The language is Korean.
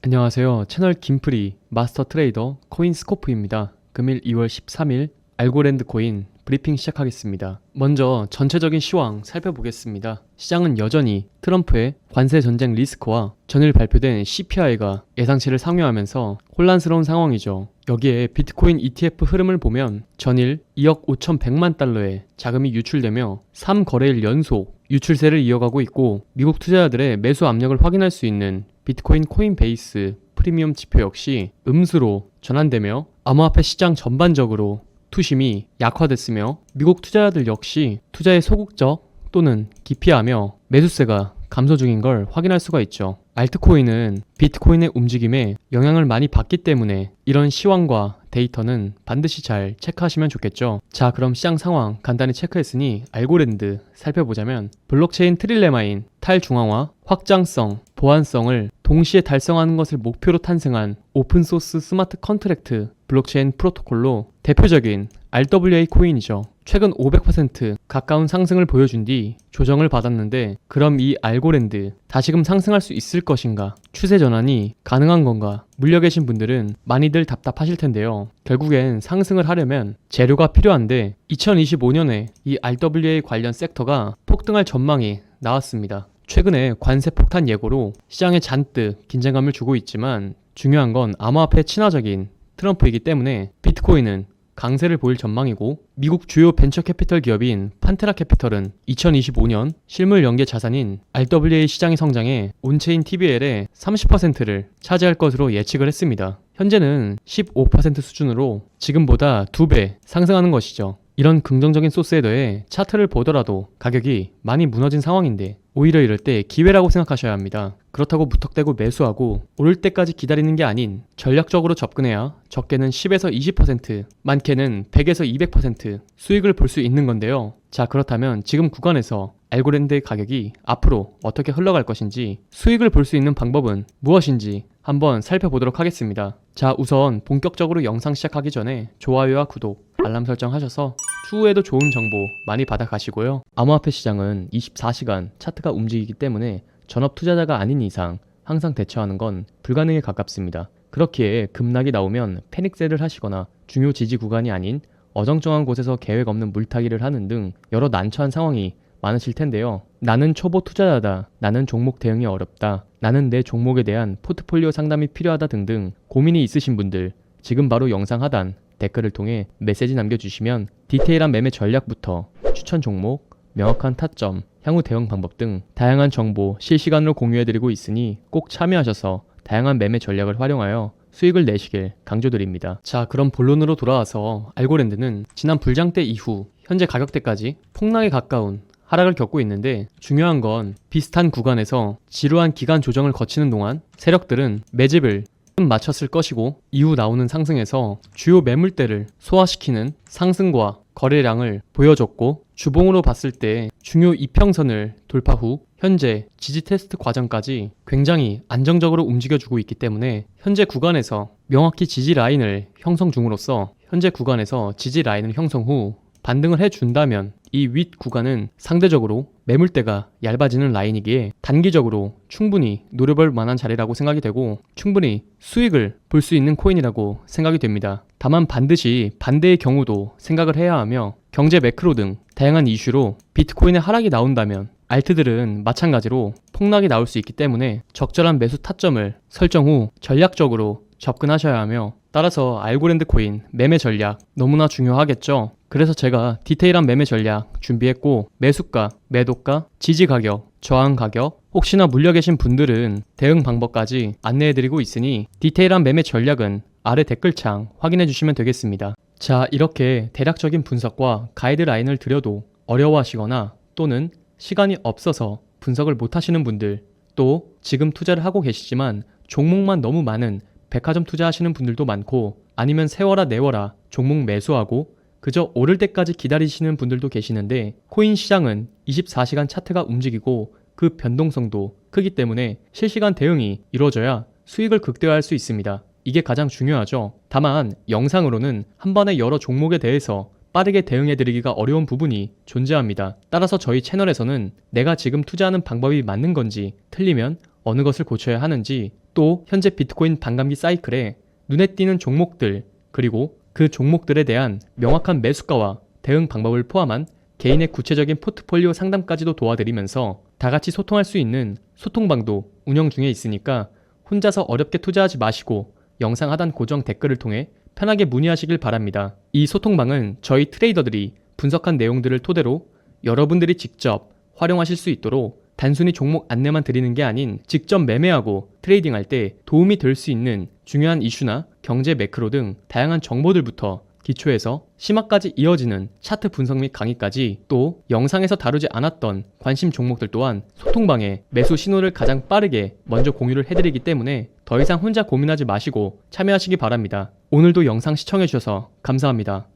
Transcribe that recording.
안녕하세요. 채널 김프리 마스터 트레이더 코인 스코프입니다. 금일 2월 13일 알고랜드 코인 브리핑 시작하겠습니다. 먼저 전체적인 시황 살펴보겠습니다. 시장은 여전히 트럼프의 관세 전쟁 리스크와 전일 발표된 CPI가 예상치를 상회하면서 혼란스러운 상황이죠. 여기에 비트코인 ETF 흐름을 보면 전일 2억 5,100만 달러의 자금이 유출되며 3거래일 연속 유출세를 이어가고 있고 미국 투자자들의 매수 압력을 확인할 수 있는 비트코인 코인베이스 프리미엄 지표 역시 음수로 전환되며 암호화폐 시장 전반적으로 투심이 약화됐으며 미국 투자자들 역시 투자의 소극적 또는 기피하며 매수세가 감소 중인 걸 확인할 수가 있죠. 알트코인은 비트코인의 움직임에 영향을 많이 받기 때문에 이런 시황과 데이터는 반드시 잘 체크하시면 좋겠죠. 자, 그럼 시장 상황 간단히 체크했으니 알고랜드 살펴보자면 블록체인 트릴레마인 탈중앙화, 확장성, 보안성을 동시에 달성하는 것을 목표로 탄생한 오픈소스 스마트 컨트랙트 블록체인 프로토콜로 대표적인 RWA 코인이죠. 최근 500% 가까운 상승을 보여준 뒤 조정을 받았는데 그럼 이 알고랜드 다시금 상승할 수 있을 것인가? 추세 전환이 가능한 건가? 물려 계신 분들은 많이들 답답하실 텐데요. 결국엔 상승을 하려면 재료가 필요한데 2025년에 이 RWA 관련 섹터가 폭등할 전망이 나왔습니다. 최근에 관세 폭탄 예고로 시장에 잔뜩 긴장감을 주고 있지만 중요한 건 암호화폐 친화적인 트럼프이기 때문에 비트코인은 강세를 보일 전망이고 미국 주요 벤처 캐피털 기업인 판테라 캐피털은 2025년 실물 연계 자산인 RWA 시장의 성장에 온체인 TBL의 30%를 차지할 것으로 예측을 했습니다. 현재는 15% 수준으로 지금보다 2배 상승하는 것이죠. 이런 긍정적인 소스에 더해 차트를 보더라도 가격이 많이 무너진 상황인데 오히려 이럴 때 기회라고 생각하셔야 합니다. 그렇다고 무턱대고 매수하고 오를 때까지 기다리는 게 아닌 전략적으로 접근해야 적게는 10에서 20%, 많게는 100에서 200% 수익을 볼 수 있는 건데요. 자, 그렇다면 지금 구간에서 알고랜드의 가격이 앞으로 어떻게 흘러갈 것인지 수익을 볼 수 있는 방법은 무엇인지 한번 살펴보도록 하겠습니다. 자, 우선 본격적으로 영상 시작하기 전에 좋아요와 구독, 알람 설정 하셔서 추후에도 좋은 정보 많이 받아 가시고요. 암호화폐 시장은 24시간 차트가 움직이기 때문에 전업 투자자가 아닌 이상 항상 대처하는 건 불가능에 가깝습니다. 그렇기에 급락이 나오면 패닉셀을 하시거나 중요 지지 구간이 아닌 어정쩡한 곳에서 계획 없는 물타기를 하는 등 여러 난처한 상황이 많으실 텐데요. 나는 초보 투자자다. 나는 종목 대응이 어렵다. 나는 내 종목에 대한 포트폴리오 상담이 필요하다 등등 고민이 있으신 분들 지금 바로 영상 하단 댓글을 통해 메시지 남겨주시면 디테일한 매매 전략부터 추천 종목, 명확한 타점, 향후 대응 방법 등 다양한 정보 실시간으로 공유해드리고 있으니 꼭 참여하셔서 다양한 매매 전략을 활용하여 수익을 내시길 강조드립니다. 자, 그럼 본론으로 돌아와서 알고랜드는 지난 불장 때 이후 현재 가격대까지 폭락에 가까운 하락을 겪고 있는데 중요한 건 비슷한 구간에서 지루한 기간 조정을 거치는 동안 세력들은 매집을 맞췄을 것이고 이후 나오는 상승에서 주요 매물대를 소화시키는 상승과 거래량을 보여줬고 주봉으로 봤을 때 중요 이평선을 돌파 후 현재 지지 테스트 과정까지 굉장히 안정적으로 움직여주고 있기 때문에 현재 구간에서 명확히 지지 라인을 형성 중으로써 현재 구간에서 지지 라인을 형성 후 반등을 해준다면 이 윗 구간은 상대적으로 매물대가 얇아지는 라인이기에 단기적으로 충분히 노려볼 만한 자리라고 생각이 되고 충분히 수익을 볼 수 있는 코인이라고 생각이 됩니다. 다만 반드시 반대의 경우도 생각을 해야 하며 경제 매크로 등 다양한 이슈로 비트코인의 하락이 나온다면 알트들은 마찬가지로 폭락이 나올 수 있기 때문에 적절한 매수 타점을 설정 후 전략적으로 접근하셔야 하며 따라서 알고랜드 코인 매매 전략 너무나 중요하겠죠. 그래서 제가 디테일한 매매 전략 준비했고 매수가, 매도가, 지지 가격, 저항 가격, 혹시나 물려 계신 분들은 대응 방법까지 안내해드리고 있으니 디테일한 매매 전략은 아래 댓글창 확인해 주시면 되겠습니다. 자, 이렇게 대략적인 분석과 가이드라인을 드려도 어려워하시거나 또는 시간이 없어서 분석을 못 하시는 분들 또 지금 투자를 하고 계시지만 종목만 너무 많은 백화점 투자하시는 분들도 많고 아니면 세워라 내워라 종목 매수하고 그저 오를 때까지 기다리시는 분들도 계시는데 코인 시장은 24시간 차트가 움직이고 그 변동성도 크기 때문에 실시간 대응이 이루어져야 수익을 극대화할 수 있습니다. 이게 가장 중요하죠. 다만 영상으로는 한 번에 여러 종목에 대해서 빠르게 대응해드리기가 어려운 부분이 존재합니다. 따라서 저희 채널에서는 내가 지금 투자하는 방법이 맞는 건지 틀리면 어느 것을 고쳐야 하는지 또 현재 비트코인 반감기 사이클에 눈에 띄는 종목들 그리고 그 종목들에 대한 명확한 매수가와 대응 방법을 포함한 개인의 구체적인 포트폴리오 상담까지도 도와드리면서 다 같이 소통할 수 있는 소통방도 운영 중에 있으니까 혼자서 어렵게 투자하지 마시고 영상 하단 고정 댓글을 통해 편하게 문의하시길 바랍니다. 이 소통방은 저희 트레이더들이 분석한 내용들을 토대로 여러분들이 직접 활용하실 수 있도록 단순히 종목 안내만 드리는 게 아닌 직접 매매하고 트레이딩할 때 도움이 될 수 있는 중요한 이슈나 경제 매크로 등 다양한 정보들부터 기초에서 심화까지 이어지는 차트 분석 및 강의까지 또 영상에서 다루지 않았던 관심 종목들 또한 소통방에 매수 신호를 가장 빠르게 먼저 공유를 해드리기 때문에 더 이상 혼자 고민하지 마시고 참여하시기 바랍니다. 오늘도 영상 시청해주셔서 감사합니다.